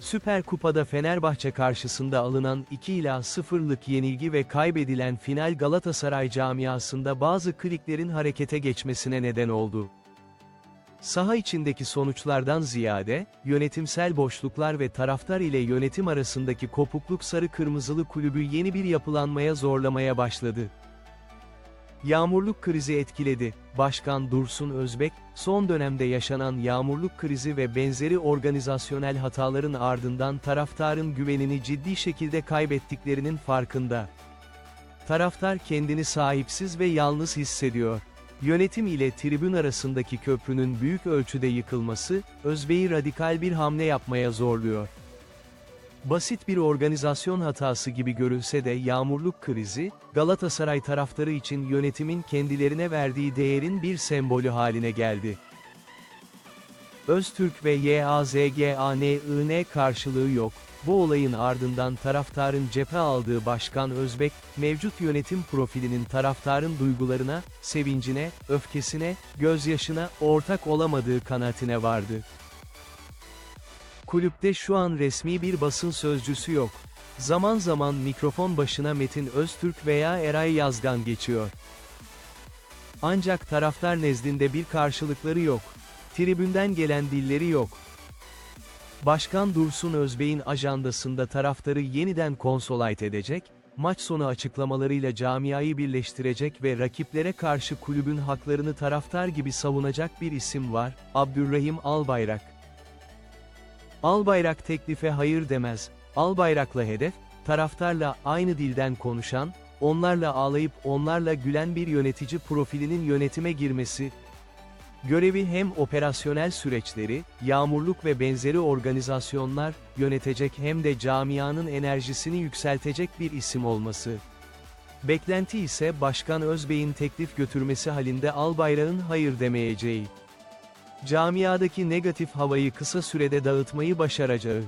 Süper Kupa'da Fenerbahçe karşısında alınan 2 ila 0'lık yenilgi ve kaybedilen final Galatasaray camiasında bazı kliklerin harekete geçmesine neden oldu. Saha içindeki sonuçlardan ziyade, yönetimsel boşluklar ve taraftar ile yönetim arasındaki kopukluk sarı kırmızılı kulübü yeni bir yapılanmaya zorlamaya başladı. Yağmurluk krizi etkiledi. Başkan Dursun Özbek, son dönemde yaşanan yağmurluk krizi ve benzeri organizasyonel hataların ardından taraftarın güvenini ciddi şekilde kaybettiklerinin farkında. Taraftar kendini sahipsiz ve yalnız hissediyor. Yönetim ile tribün arasındaki köprünün büyük ölçüde yıkılması, Özbek'i radikal bir hamle yapmaya zorluyor. Basit bir organizasyon hatası gibi görülse de yağmurluk krizi, Galatasaray taraftarı için yönetimin kendilerine verdiği değerin bir sembolü haline geldi. Öztürk ve YAZGANIN karşılığı yok. Bu olayın ardından taraftarın cephe aldığı Başkan Özbek, mevcut yönetim profilinin taraftarın duygularına, sevincine, öfkesine, gözyaşına ortak olamadığı kanaatine vardı. Kulüpte şu an resmi bir basın sözcüsü yok. Zaman zaman mikrofon başına Metin Öztürk veya Eray Yazgan geçiyor. Ancak taraftar nezdinde bir karşılıkları yok. Tribünden gelen dilleri yok. Başkan Dursun Özbey'in ajandasında taraftarı yeniden konsolayt edecek, maç sonu açıklamalarıyla camiayı birleştirecek ve rakiplere karşı kulübün haklarını taraftar gibi savunacak bir isim var, Abdurrahim Albayrak. Albayrak teklife hayır demez. Albayrak'la hedef, taraftarla aynı dilden konuşan, onlarla ağlayıp onlarla gülen bir yönetici profilinin yönetime girmesi. Görevi hem operasyonel süreçleri, yağmurluk ve benzeri organizasyonlar yönetecek hem de camianın enerjisini yükseltecek bir isim olması. Beklenti ise Başkan Özbey'in teklif götürmesi halinde Albayrak'ın hayır demeyeceği. Camiadaki negatif havayı kısa sürede dağıtmayı başaracağı.